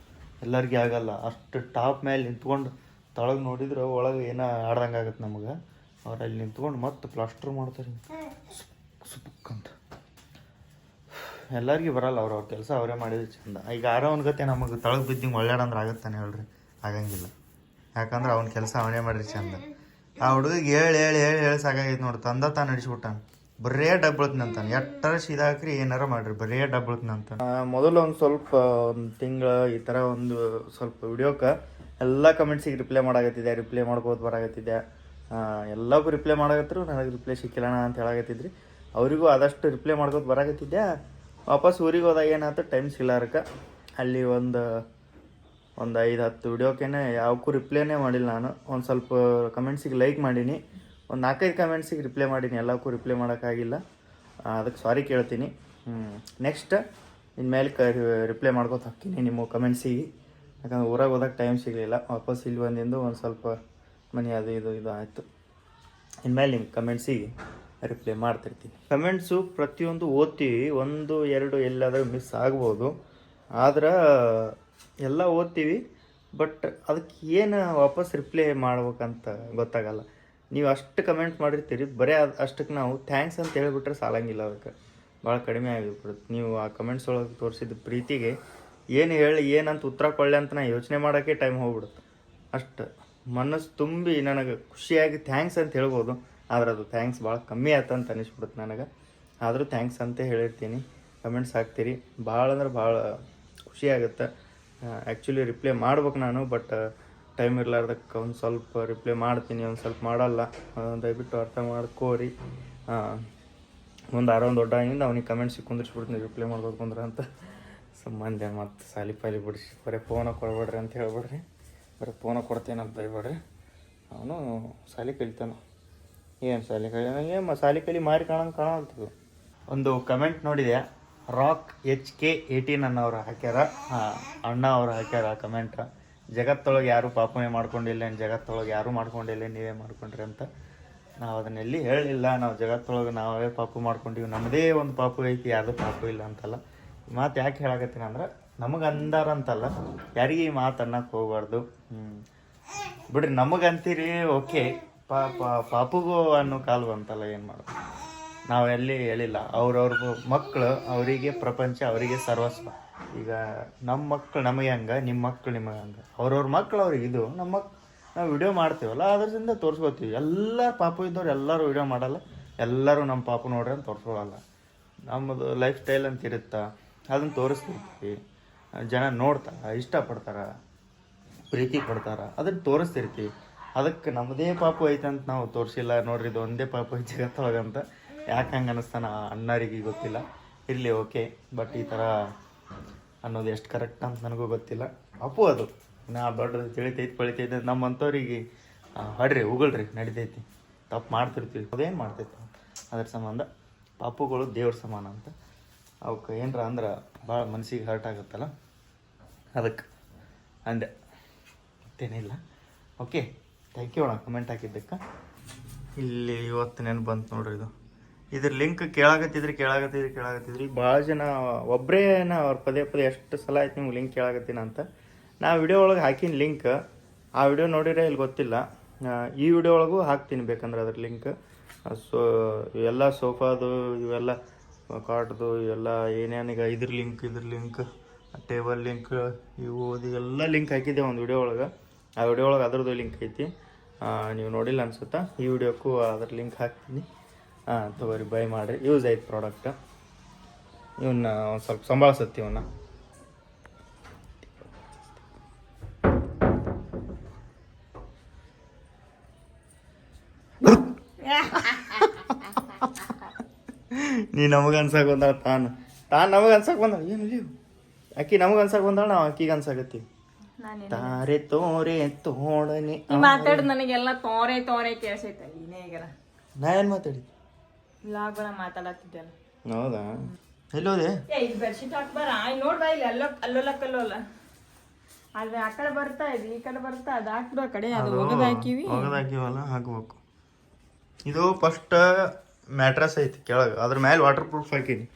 ಎಲ್ಲರಿಗೂ ಆಗಲ್ಲ. ಅಷ್ಟು ಟಾಪ್ ಮೇಲೆ ನಿಂತ್ಕೊಂಡು ತಳಗೆ ನೋಡಿದ್ರೆ ಒಳಗೆ ಏನೋ ಆಡ್ದಂಗೆ ಆಗತ್ತೆ ನಮಗೆ. ಅವ್ರು ಅಲ್ಲಿ ನಿಂತ್ಕೊಂಡು ಮತ್ತೆ ಪ್ಲಾಸ್ಟರ್ ಮಾಡ್ತಾರೆ. ಸುಪ್ ಸುಪುಕ್ ಅಂತ ಎಲ್ಲರಿಗೂ ಬರಲ್ಲ ಅವ್ರ ಅವ್ರ ಕೆಲಸ ಅವರೇ ಮಾಡಿದ್ರೆ ಚಂದ. ಈಗ ಯಾರೋ ಒಂದು ಗತೆ ನಮಗೆ ತಳಗೆ ಬಿದ್ದಿಂಗೆ ಒಳ್ಳಾಡಂದ್ರೆ ಆಗತ್ತಾನೆ ಹೇಳ್ರಿ. ಆಗಂಗಿಲ್ಲ. ಯಾಕಂದ್ರೆ ಅವ್ನ ಕೆಲಸ ಅವನೇ ಮಾಡ್ರಿ ಚಂದ. ಆ ಹುಡುಗಿಗೆ ಹೇಳಿ ಹೇಳಿ ಹೇಳಿ ಹೇಳಿ ಸಾಕಾಗೈತೆ ನೋಡಿ. ತಂದ ತಾನು ನಡೆಸ್ಬಿಟ್ಟಾನ. ಬರೇ ಡಬ್ಬಳ್ತನಂತಾನೆ ಎಟ್ಟರ ಸೀದಾ ಹಾಕ್ರಿ, ಏನಾರ ಮಾಡ್ರಿ. ಬರೇ ಡಬ್ಬಳ್ತನಂತ ಮೊದಲು ಒಂದು ಸ್ವಲ್ಪ, ಒಂದು ತಿಂಗಳ ಈ ಥರ ಒಂದು ಸ್ವಲ್ಪ ವಿಡಿಯೋಕ್ಕೆ ಎಲ್ಲ ಕಮೆಂಟ್ಸಿಗೆ ರಿಪ್ಲೈ ಮಾಡಾಕತ್ತಿದ್ದೆ ರಿಪ್ಲೈ ಮಾಡ್ಕೋತ ಬರಾಕತ್ತಿದ್ದೆ. ಎಲ್ಲಕ್ಕೂ ರಿಪ್ಲೈ ಮಾಡಾಗತ್ತರು ನನಗೆ ರಿಪ್ಲೈ ಸಿಕ್ಕಿಲ್ಲಣ ಅಂತ ಹೇಳಾಕತ್ತಿದ್ರಿ. ಅವರಿಗೂ ಆದಷ್ಟು ರಿಪ್ಲೈ ಮಾಡ್ಕೋತ ಬರಾಕತ್ತಿದ್ದೆ ವಾಪಸ್ ಊರಿಗೆ ಹೋದಾಗ ಏನಾಯ್ತು ಟೈಮ್ ಸಿಗಲಾರಕ ಅಲ್ಲಿ ಒಂದು ಒಂದು ಐದು ಹತ್ತು ವಿಡಿಯೋಕ್ಕೇನೆ ಯಾವಕ್ಕೂ ರಿಪ್ಲೈನೇ ಮಾಡಿಲ್ಲ ನಾನು. ಒಂದು ಸ್ವಲ್ಪ ಕಮೆಂಟ್ಸಿಗೆ ಲೈಕ್ ಮಾಡೀನಿ. ಒಂದು ನಾಲ್ಕೈದು ಕಮೆಂಟ್ಸಿಗೆ ರಿಪ್ಲೈ ಮಾಡೀನಿ. ಎಲ್ಲಕ್ಕೂ ರಿಪ್ಲೈ ಮಾಡೋಕ್ಕಾಗಿಲ್ಲ. ಅದಕ್ಕೆ ಸಾರಿ ಕೇಳ್ತೀನಿ. ನೆಕ್ಸ್ಟ್ ಇನ್ಮೇಲೆ ಕ ರಿಪ್ಲೈ ಮಾಡ್ಕೋತ ಹಾಕ್ತೀನಿ ನಿಮ್ಮ ಕಮೆಂಟ್ಸಿಗೆ ಯಾಕಂದ್ರೆ ಊರಾಗ ಹೋದಾಗ ಟೈಮ್ ಸಿಗಲಿಲ್ಲ. ವಾಪಸ್ ಇಲ್ಲಿ ಬಂದಿಂದು ಒಂದು ಸ್ವಲ್ಪ ಮನೆ ಅದು ಇದು ಇದು ಆಯಿತು. ಇನ್ಮೇಲೆ ನಿಮ್ಮ ಕಮೆಂಟ್ಸಿಗೆ ರಿಪ್ಲೈ ಮಾಡ್ತಿರ್ತೀನಿ. ಕಮೆಂಟ್ಸು ಪ್ರತಿಯೊಂದು ಓದ್ತೀವಿ. ಒಂದು, ಎರಡು ಎಲ್ಲಾದರೂ ಮಿಸ್ ಆಗ್ಬೋದು. ಆದ್ರೆ ಎಲ್ಲ ಓದ್ತೀವಿ. ಬಟ್ ಅದಕ್ಕೆ ಏನು ವಾಪಸ್ ರಿಪ್ಲೈ ಮಾಡ್ಬೇಕಂತ ಗೊತ್ತಾಗಲ್ಲ. ನೀವು ಅಷ್ಟು ಕಮೆಂಟ್ ಮಾಡಿರ್ತೀರಿ. ಬರೀ ಅದು ಅಷ್ಟಕ್ಕೆ ನಾವು ಥ್ಯಾಂಕ್ಸ್ ಅಂತ ಹೇಳಿಬಿಟ್ರೆ ಸಾಲಂಗಿಲ್ಲ ಅದಕ್ಕೆ. ಭಾಳ ಕಡಿಮೆ ಆಗಿಬಿಡುತ್ತೆ ನೀವು ಆ ಕಮೆಂಟ್ಸ್ ಒಳಗೆ ತೋರಿಸಿದ ಪ್ರೀತಿಗೆ ಏನು ಹೇಳಿ, ಏನಂತ ಉತ್ತರ ಕೊಳ್ಳೆ ಅಂತ ನಾ ಯೋಚನೆ ಮಾಡೋಕ್ಕೆ ಟೈಮ್ ಹೋಗ್ಬಿಡುತ್ತೆ. ಅಷ್ಟು ಮನಸ್ಸು ತುಂಬಿ ನನಗೆ ಖುಷಿಯಾಗಿ ಥ್ಯಾಂಕ್ಸ್ ಅಂತ ಹೇಳ್ಬೋದು. ಆದ್ರೆ ಅದು ಥ್ಯಾಂಕ್ಸ್ ಭಾಳ ಕಮ್ಮಿ ಆಯ್ತಂತ ಅನಿಸ್ಬಿಡುತ್ತೆ ನನಗೆ. ಆದರೂ ಥ್ಯಾಂಕ್ಸ್ ಅಂತ ಹೇಳಿರ್ತೀನಿ. ಕಮೆಂಟ್ಸ್ ಹಾಕ್ತೀರಿ. ಭಾಳ ಅಂದ್ರೆ ಭಾಳ ಖುಷಿಯಾಗುತ್ತೆ ಆ್ಯಕ್ಚುಲಿ ರಿಪ್ಲೈ ಮಾಡ್ಬೇಕು ನಾನು ಬಟ್ ಟೈಮ್ ಇರಲಾರ್ದಕ್ಕೆ ಒಂದು ಸ್ವಲ್ಪ ರಿಪ್ಲೈ ಮಾಡ್ತೀನಿ, ಒಂದು ಸ್ವಲ್ಪ ಮಾಡಲ್ಲ. ದಯವಿಟ್ಟು ಅರ್ಥ ಮಾಡ್ಕೋರಿ. ಒಂದು ಆರೋ ಒಂದು ಆಗಿಂದ ಅವನಿಗೆ ಕಮೆಂಟ್ಸಿಗೆ ಕುಂದಿರ್ಸ್ಬಿಡ್ತೀನಿ ರಿಪ್ಲೈ ಮಾಡ್ಬೇಕು ಅಂದ್ರೆ ಅಂತ. ಸಂಬಂಧ ಮತ್ತು ಸಾಲಿ ಪಾಲಿ ಬಿಡಿಸಿ, ಬರೀ ಫೋನ ಕೊಡ್ಬೇಡ್ರಿ ಅಂತ ಹೇಳ್ಬೇಡ್ರಿ. ಬರೀ ಪೋನ ಕೊಡ್ತೇನಂತ ಬೈಬೇಡ್ರಿ ಅವನು ಸಾಲಿ ಕಲಿತಾನ. ಏನು ಸಾಲಿ ಕಲಿ ಏನು ಸಾಲಿ ಕಲಿ ಮಾರಿ ಕಾಣಂಗೆ ಕಾಣಲ್ತದು. ಒಂದು ಕಮೆಂಟ್ ನೋಡಿದೆ. ರಾಕ್ ಎಚ್ ಕೆ ಏಯ್ಟೀನ್ ಅನ್ನೋರು ಹಾಕ್ಯಾರ. ಹಾಂ ಅಣ್ಣ ಅವ್ರು ಹಾಕ್ಯಾರ ಕಮೆಂಟ್ ಜಗತ್ತೊಳಗೆ ಯಾರು ಪಾಪನೇ ಮಾಡ್ಕೊಂಡಿಲ್ಲ ಜಗತ್ತೊಳಗೆ ಯಾರೂ ಮಾಡ್ಕೊಂಡಿಲ್ಲ, ನೀವೇ ಮಾಡ್ಕೊಂಡ್ರಿ ಅಂತ. ನಾವು ಅದನ್ನೆಲ್ಲಿ ಹೇಳಿಲ್ಲ. ನಾವು ಜಗತ್ತೊಳಗೆ ನಾವೇ ಪಾಪು ಮಾಡ್ಕೊಂಡಿವಿ. ನಮ್ಮದೇ ಒಂದು ಪಾಪು ಐತಿ, ಯಾರ್ದು ಪಾಪು ಇಲ್ಲ ಅಂತಲ್ಲ. ಮಾತು ಯಾಕೆ ಹೇಳಕತ್ತೀನಿ ಅಂದ್ರೆ ನಮಗೆ ಅಂದಾರ ಅಂತಲ್ಲ ಯಾರಿಗೆ ಈ ಮಾತು ಅನ್ನಕ್ಕೆ ಹೋಗ್ಬಾರ್ದು. ಹ್ಞೂ ಬಿಡ್ರಿ ನಮಗಂತೀರಿ ಓಕೆ ಪಾಪ ಪಾಪುಗೂ ಅನ್ನೋ ಕಾಲು ಬಂತಲ್ಲ, ಏನು ಮಾಡೋದು? ನಾವು ಎಲ್ಲಿ ಹೇಳಿಲ್ಲ ಅವ್ರವ್ರ ಮಕ್ಕಳು ಅವರಿಗೆ ಪ್ರಪಂಚ, ಅವರಿಗೆ ಸರ್ವಸ್ವ. ಈಗ ನಮ್ಮ ಮಕ್ಕಳು ನಮಗೆ ಹಂಗೆ ನಿಮ್ಮ ಮಕ್ಕಳು ನಿಮಗೆ ಹಂಗೆ. ಅವ್ರವ್ರ ಮಕ್ಕಳು ಅವ್ರಿಗೆ ಇದು. ನಮ್ಮ ಮಕ್, ನಾವು ವಿಡಿಯೋ ಮಾಡ್ತೀವಲ್ಲ ಅದರಿಂದ ತೋರಿಸ್ಕೋತೀವಿ. ಎಲ್ಲ ಪಾಪು ಇದ್ದವ್ರು ಎಲ್ಲರೂ ವಿಡಿಯೋ ಮಾಡಲ್ಲ, ಎಲ್ಲರೂ ನಮ್ಮ ಪಾಪು ನೋಡ್ರಿ ಅಂತ ತೋರಿಸ್ಕೊಳಲ್ಲ. ನಮ್ಮದು ಲೈಫ್ ಸ್ಟೈಲ್ ಅಂತ ಇರುತ್ತಾ? ಅದನ್ನು ತೋರಿಸ್ತಿರ್ತೀವಿ. ಜನ ನೋಡ್ತಾರ, ಇಷ್ಟಪಡ್ತಾರ, ಪ್ರೀತಿ ಕೊಡ್ತಾರ ಅದನ್ನು ತೋರಿಸ್ತಿರ್ತೀವಿ. ಅದಕ್ಕೆ ನಮ್ಮದೇ ಪಾಪು ಐತೆ ಅಂತ ನಾವು ತೋರಿಸಿಲ್ಲ. ನೋಡ್ರಿ, ಇದು ಒಂದೇ ಪಾಪು ಐತೆ ಜಗತ್ತೊಳಗಂತ ಯಾಕೆ ಹಂಗೆ ಅನ್ನಿಸ್ತಾನ ಅಣ್ಣರಿಗೆ ಗೊತ್ತಿಲ್ಲ. ಇರಲಿ, ಓಕೆ. ಬಟ್ ಈ ಥರ ಅನ್ನೋದು ಎಷ್ಟು ಕರೆಕ್ಟ್ ಅಂತ ನನಗೂ ಗೊತ್ತಿಲ್ಲ. ಅಪ್ಪು ಅದು. ನಾ ದೊಡ್ಡದು ತಿಳಿತೈತಿ, ಪಳಿತೈತೆ ನಮ್ಮ ಅಂಥವ್ರಿಗೆ ಹೊಡ್ರಿ, ಉಗುಳ್ರಿ, ನಡಿತೈತಿ. ತಪ್ಪು ಮಾಡ್ತಿರ್ತೀವಿ. ಅದೇನು ಮಾಡ್ತೈತಿ. ಅದ್ರ ಸಂಬಂಧ ಪಾಪುಗಳು ದೇವ್ರ ಸಮಾನ ಅಂತ ಅವಕ್ಕೆ ಏನರ ಅಂದ್ರೆ ಭಾಳ ಮನಸ್ಸಿಗೆ ಹರ್ಟ್ ಆಗುತ್ತಲ್ಲ? ಅದಕ್ಕೆ ಅಂದೆ. ಮತ್ತೇನಿಲ್ಲ. ಓಕೆ ಥ್ಯಾಂಕ್ ಯು ಅಣ್ಣ. ಕಮೆಂಟ್ ಹಾಕಿದ್ದಕ್ಕೆ. ಇಲ್ಲಿ ಇವತ್ತು ನೆನಪು ಬಂತು ನೋಡ್ರಿ ಇದು. ಇದ್ರ ಲಿಂಕ್ ಕೇಳಾಗತ್ತಿದ್ರಿ ಕೇಳಾಗತ್ತಿದ್ರಿ ಕೇಳಾಗತ್ತಿದ್ರಿ ಭಾಳ ಜನ ಒಬ್ಬರೇ ಅವ್ರ ಪದೇ ಪದೇ ಎಷ್ಟು ಸಲ ಆಯ್ತು ನಿಮ್ಗೆ ಲಿಂಕ್ ಕೇಳಾಕತ್ತೀನಿ ಅಂತ. ನಾ ವಿಡಿಯೋ ಒಳಗೆ ಹಾಕಿನ ಲಿಂಕ್ ಆ ವಿಡಿಯೋ ನೋಡಿರೇ ಇಲ್ಲಿ ಗೊತ್ತಿಲ್ಲ. ಈ ವಿಡಿಯೋ ಒಳಗೂ ಹಾಕ್ತೀನಿ ಬೇಕಂದ್ರೆ ಅದ್ರ ಲಿಂಕ್ ಸೊ, ಇವೆಲ್ಲ ಸೋಫಾದು ಇವೆಲ್ಲ ಕಾಟ್ದು ಎಲ್ಲ ಏನೇನೀಗ ಇದ್ರ ಲಿಂಕ್ ಇದ್ರ ಲಿಂಕ್, ಟೇಬಲ್ ಲಿಂಕ್, ಇವು ಎಲ್ಲ ಲಿಂಕ್ ಹಾಕಿದ್ದೆ ಒಂದು ವಿಡಿಯೋ ಒಳಗೆ. ಆ ವಿಡಿಯೋ ಒಳಗೆ ಅದ್ರದ್ದು ಲಿಂಕ್ ಐತಿ. ನೀವು ನೋಡಿಲ್ಲ ಅನ್ಸುತ್ತಾ? ಈ ವಿಡಿಯೋಕ್ಕೂ ಅದ್ರ ಲಿಂಕ್ ಹಾಕ್ತೀನಿ. ಹಾಂ ತಗೋರಿ, ಬೈ ಮಾಡಿರಿ. ಯೂಸ್ ಆಯ್ತು ಪ್ರಾಡಕ್ಟ್ ಇವನ್ನ ಒಂದು ಸ್ವಲ್ಪ ಸಂಭಾಳಿಸುತ್ತೆ ಇವನ್ನ ನೀ ನಮಗೆ ಅನ್ಸಕ್ ಬಂದಾಳ ತಾನು. ತಾನು ನಮಗೆ ಅನ್ಸಕ್ ಬಂದಾಳ. ಏನು ಇಲ್ಲಿ ಅಕ್ಕಿ ನಮಗೆ ಅನ್ಸಕ್ ಬಂದಾಳ ನಾವು ಆಕಿಗೆ ಅನ್ಸಕತ್ತೀವಿ. ತಾರೆ ತೋರೆ ತೋಡನೆ ಮಾತಾಡ್ ನನಗೆಲ್ಲ ತೋರೆ ತೋರೆ ಕೇಳಿಸೈತೆ. ನೀನೇ ಈಗರ ನಾ ಏನು ಮಾತಾಡಿ ಲಾಗ್ಗಳ ಮಾತಾಡತ್ತಿದ್ದಲ್ಲ. ಹೌದಾ? ಎಲ್ಲೋದೆ? ಏ ಇದು ಬೆಡ್ಶೀಟ್ ಹಾಕ್ಬಾರ ನೋಡ್ ಬಾ ಇಲ್ಲಿ ಅಲ್ಲ ಅಲ್ಲೋಲ ಕಲ್ಲೋಲ. ಅಲ್ವೇ ಆ ಕಡೆ ಬರ್ತಾ ಇದೆ ಈ ಕಡೆ ಬರ್ತಾ ಅದು ಹಾಕ್ಬಿಡು ಆ ಕಡೆ ಅದು ಒಗದ್ ಹಾಕಿವಿ ಹಾಕಿವಲ್ಲ ಹಾಕ್ಬೇಕು. ಇದು ಫಸ್ಟ್ ಮ್ಯಾಟ್ರಸ್ ಐತಿ ಕೆಳಗೆ. ಅದ್ರ ಮೇಲೆ ವಾಟರ್ ಪ್ರೂಫ್ ಹಾಕೀನಿ.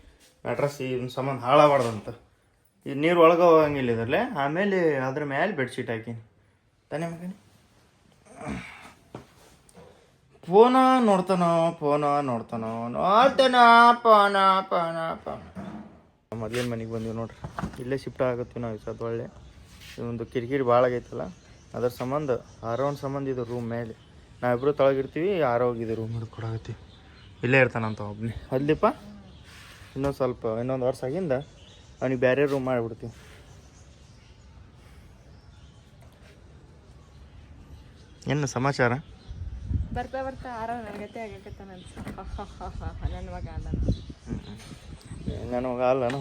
ಮ್ಯಾಟ್ರಸ್ ಇನ್ನು ಸಂಬಂಧ ಹಾಳಾಗಬಾರ್ದಂತ. ಈ ನೀರು ಒಳಗೆ ಹೋಗಂಗಿಲ್ಲ ಇದರಲ್ಲಿ. ಆಮೇಲೆ ಅದ್ರ ಮೇಲೆ ಬೆಡ್ಶೀಟ್ ಹಾಕೀನಿ. ತಾನೇ ಮಗನಿ? ಫೋನ ನೋಡ್ತಾನೋ ಫೋನ ನೋಡ್ತಾನೋ. ನೋಡ್ತಾನ ಫೋನ ಫೋನ ಫೋನ ಮೊದ್ಲಿನ ಮನೆಗೆ ಬಂದೀವಿ ನೋಡ್ರಿ. ಇಲ್ಲೇ ಶಿಫ್ಟ್ ಆಗತ್ತೀವಿ ನಾವು ಸದ್ ಒಳ್ಳೆ ಒಂದು ಕಿರಿಕಿರಿ ಭಾಳ ಆಗೈತಲ್ಲ. ಅದ್ರ ಸಂಬಂಧ, ಆರೋನ್ ಸಂಬಂಧ ಇದು ರೂಮ್ ಮೇಲೆ ನಾವಿಬ್ಬರು ತೊಳಗಿರ್ತೀವಿ, ಆರೋಗ್ಯದ ರೂಮ್ ಹಿಡ್ಕೊಡಾಗತ್ತೀವಿ ಇಲ್ಲೇ ಇರ್ತಾನಂತ ಒಬ್ಬನೇ ಅಲ್ಲಿಪ್ಪ? ಇನ್ನೊಂದು ಸ್ವಲ್ಪ ಇನ್ನೊಂದು ವರ್ಷ ಆಗಿಂದ ಅವ್ನಿಗೆ ಬೇರೆ ರೂಮ್ ಮಾಡಿಬಿಡ್ತೀವಿ ಏನು ಸಮಾಚಾರ? ಬರ್ತಾ ಬರ್ತಾ ಆರಾಮ ಆಗಕತ್ತಾನ ನನ್ನ ಮಗ ಅಲ್ಲ ನಾನು ಅಲ್ಲನು?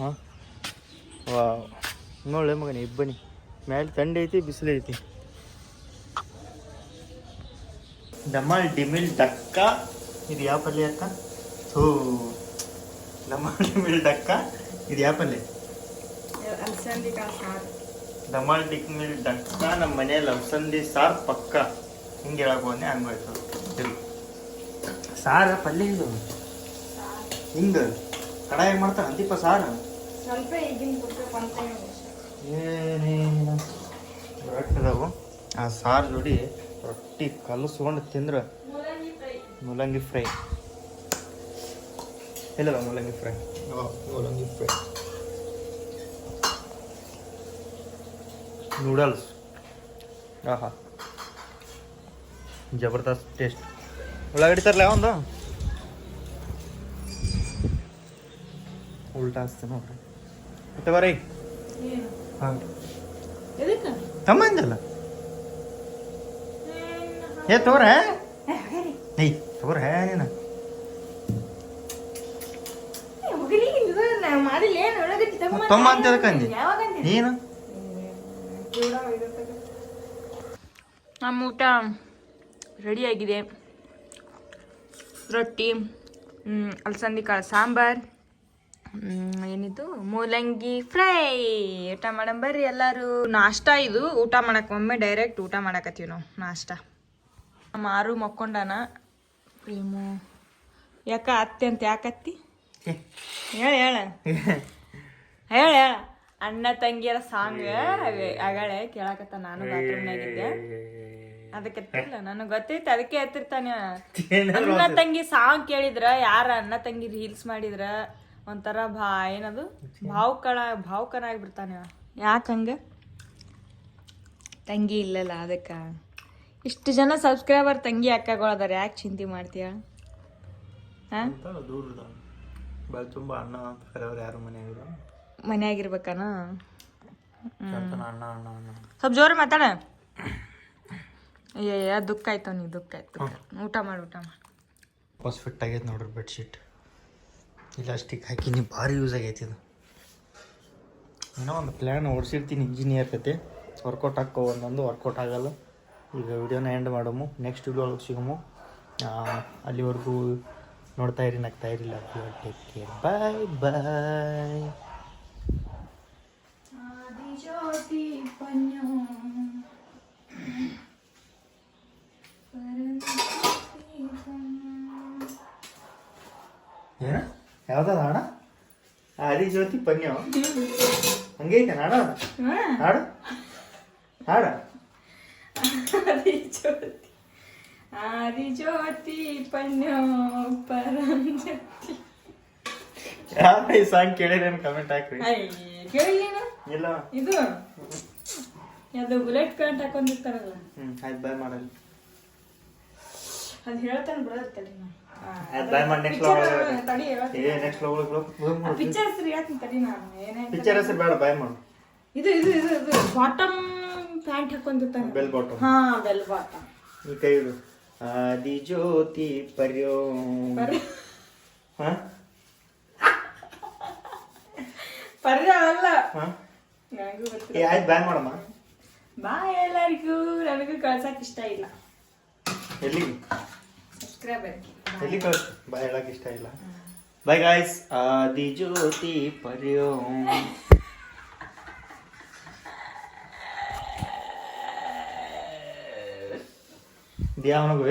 ವಾ ನೋಡ್ಲೆ ಮಗನ ಇಬ್ಬನಿ. ಮೇಲೆ ತಂಡಿ ಐತಿ ಬಿಸಿಲು ಐತಿ. ಡಮಲ್ ಡಿಮಿಲ್ ಡಕ್ಕ ಇದು ಯಾವ ಪಲ್ಯ ಅಕ್ಕ? ಥೂ ಡಮಲ್ ಮಿಲ್ಡಕ್ಕ ಇದು ಯಾವ ಪಲ್ಯ? ಅಲ್ಸಂದಿ ಸಾರು. ಡಮಲ್ ಡಿಮಿಲ್ ಡಕ್ಕ ನಮ್ಮ ಮನೆಯಲ್ಲಿ ಅಲಸಂದಿ ಸಾರು ಪಕ್ಕ. ಹಿಂಗೆ ಹೇಳಕ್ ಹೋದೆ ಹಂಗೋಯ್ತು ಸರಿ ಪಲ್ಯ ಇದು? ಹಿಂಗೆ? ಕಡಾಯಿ ಮಾಡ್ತಾರೆ ಅಂತಿಪ್ಪ ಸಾರು? ಸ್ವಲ್ಪ ಏನೇನು ರೊಟ್ಟಿ ಆ ಸಾರು ಜೋಡಿ ರೊಟ್ಟಿ ಕಲಸ್ಕೊಂಡು ತಿಂದ್ರೆ ಮೂಲಂಗಿ ಫ್ರೈ. ಎಲ್ಲದ ಮೂಲಂಗಿ ಫ್ರೈ? ಮೂಲಂಗಿ ಫ್ರೈ. ನೂಡಲ್ಸ್. ಆಹಾ. ಜಬರ್ದಸ್ತ್ ಟೇಸ್ಟ್. ಉಳ್ಳಾಗಡ್ಡಿ ತರಲ ಒಂದು? ಉಲ್ಟಾ ಹಚ್ತೀನಿ ನೋಡ್ರಿ. ಮತ್ತೆ ಬರೀ? ಹಾಂ. ತಮ್ಮಂದಲ್ಲ? ಏ ತೋರ? ಏಯ್ ಹೇ ನೀನು. ತಮ್ಮ ಅಂತ? ನೀನು? ನಮ್ಮ ಊಟ ರೆಡಿಯಾಗಿದೆ ರೊಟ್ಟಿ ಅಲ್ಸಂದಿ ಕಾಳು ಸಾಂಬಾರ್ ಏನಿದು? ಮೂಲಂಗಿ ಫ್ರೈ. ಊಟ ಮಾಡಮ್ ಬರ್ರಿ ಎಲ್ಲರೂ. ನಾಷ್ಟ ಇದು. ಊಟ ಮಾಡಕ್ ಒಮ್ಮೆ ಡೈರೆಕ್ಟ್ ಊಟ ಮಾಡಕತ್ತೀವಿ ನಾವು ನಾಷ್ಟ. ಮಾರು ಮಕ್ಕೊಂಡಾನ. ಪ್ರೇಮು. ಯಾಕ ಅತ್ತೆ ಅಂತ ಯಾಕತ್ತಿ? ಹೇಳ ಹೇಳ. ಹೇಳ ಹೇಳ. ಅಣ್ಣ ತಂಗಿಯರ ಸಾಂಗ್ ಅಗಳೆ ಕೇಳಕತ್ತ ನಾನು ಬಾತ್ರೂಮ್ನಾಗಿದ್ದೆ ಅದಕ್ಕೆ ನನಗೆ ಗೊತ್ತೈತೆ ಅದಕ್ಕೆ ಎತ್ತಿರ್ತಾನೆ. ಅಣ್ಣ ತಂಗಿ ಸಾಂಗ್ ಕೇಳಿದ್ರ ಯಾರ ಅಣ್ಣ ತಂಗಿ ರೀಲ್ಸ್ ಮಾಡಿದ್ರ ಒಂಥರ ಭಾ ಏನದು? ಭಾವುಕಳ ಭಾವುಕನ ಆಗ್ಬಿಡ್ತಾನೆ ಯಾಕಂಗ ತಂಗಿ ಇಲ್ಲಲ್ಲ ಅದಕ್ಕ. ಇಷ್ಟು ಜನ ಸಬ್ಸ್ಕ್ರೈಬರ್ ತಂಗಿ ಅಕ್ಕಗಳದಾರೆ ಯಾಕೆ ಚಿಂತೆ ಮಾಡ್ತೀಯ? ಹಾ? ಬಲ್ ತುಂಬ ಅಣ್ಣ ಅಂತ ಕರೆಯವ್ರು ಯಾರು ಮನೆಯಾಗಿಲ್ಲ. ಮನ್ಯಾಗಿರ್ಬೇಕಾನ? ಅಣ್ಣ ಅಣ್ಣ ಅಣ್ಣ ಅಣ್ಣ. ಸ್ವಲ್ಪ ಜೋರು ಮಾತಾಡ. ಅಯ್ಯ ದುಃಖ ಆಯ್ತು ನೀ ದುಃಖ ಆಯ್ತು. ಊಟ ಮಾಡಿ ಊಟ ಮಾಡಿ. ಹೊಸ ಫಿಟ್ ಆಗೈತೆ ನೋಡ್ರಿ ಬೆಡ್ಶೀಟ್ ಇಲಾಸ್ಟಿಕ್ ಹಾಕಿ ನೀವು ಭಾರಿ ಯೂಸ್ ಆಗೈತಿ ಇದು. ಏನೋ ಒಂದು ಪ್ಲ್ಯಾನ್ ಓಡಿಸಿರ್ತೀನಿ ಇಂಜಿನಿಯರ್ ಕತೆ ವರ್ಕೌಟ್ ಹಾಕೋ ಒಂದೊಂದು ವರ್ಕೌಟ್ ಆಗಲ್ಲ. ಈಗ ವಿಡಿಯೋನ ಎಂಡ್ ಮಾಡೋಮು ನೆಕ್ಸ್ಟ್ ವಿಡಿಯೋ ಒಳಗೆ ಸಿಗಮು ಅಲ್ಲಿವರೆಗೂ ನೋಡ್ತಾ ಇರಿ ನಗ್ತಾ ಇರಿ love you take care bye bye ಏನ? ಯಾವ್ದದ ಅಣ್ಣ ಹರಿ ಜ್ಯೋತಿ ಪನ್ಯ. ಹಂಗೆ ಐತೆ ಹಾಡ. ಹಾಡು. ಆದಿ ಜ್ಯೋತಿ ಪನ್ಯೋ ಪರಂಜ್ಯೋತಿ ಯಾರ ಈ ಸಾಂಗ್ ಕೇಳಿರೇನು ಕಮೆಂಟ್ ಹಾಕ್ರಿ? ಕೇಳಿಲ್ಲ ಇಲ್ಲ. ಇದು ಅದು ಬುಲೆಟ್ ಕರೆಂಟ್ ಹಾಕೊಂಡಿರ್ತಾರಲ್ಲ. ಹ್ಮ್ ಆಯ್ತು ಬಾಯ್ ಮಾಡಲ್ಲ ಅದು ಹೇಳ್ತಾನೆ ಒಳಗೆ. ಪಿಕ್ಚರ್ ಹೆಸರು ಹೇಳ್ತೀನಿ ತಡಿ ನಾನು ಏನೇ ಪಿಕ್ಚರ್ ಹೆಸರು ಬೇಡ ಬಾಯ್ ಮಾಡು ಇದು ಇದು ಇದು ಇದು ಬಾಟಮ್ ಪ್ಯಾಂಟ್ ಹಾಕೊಂಡಿರ್ತಾನೆ ಬೆಲ್ ಬಾಟಮ್ ಹಾ ಬೆಲ್ ಬಾಟಮ್ ಈ ಕೈ ಇದು ಆದಿ ಜ್ಯೋತಿ ಪರ್ಯೋ. ಹಾ? ಪರ್ಯ ಅಲ್ಲ. ಹಾ? ನನಗೂ ಗೊತ್ತಿಲ್ಲ. ಏ ಆಯ್ತು ಬಾಯ್ ಮಾಡಮ್ಮ. ಬಾಯ್ ಎಲ್ಲರಿಗೂ. ನನಗೂ ಕಳ್ಸಕ್ ಇಷ್ಟ ಇಲ್ಲ. ಎಲ್ಲಿ ಸಬ್ಸ್ಕ್ರೈಬರ್ ಎಲ್ಲಿ ಕಳ್ಸ? ಬಾಯ್ ಹೇಳಕ್ ಇಷ್ಟ ಇಲ್ಲ. ಬಾಯ್ ಗಾಯ್ಸ್ ಆದಿ ಜ್ಯೋತಿ ಪರ್ಯೋ. দেওয়া হলো গো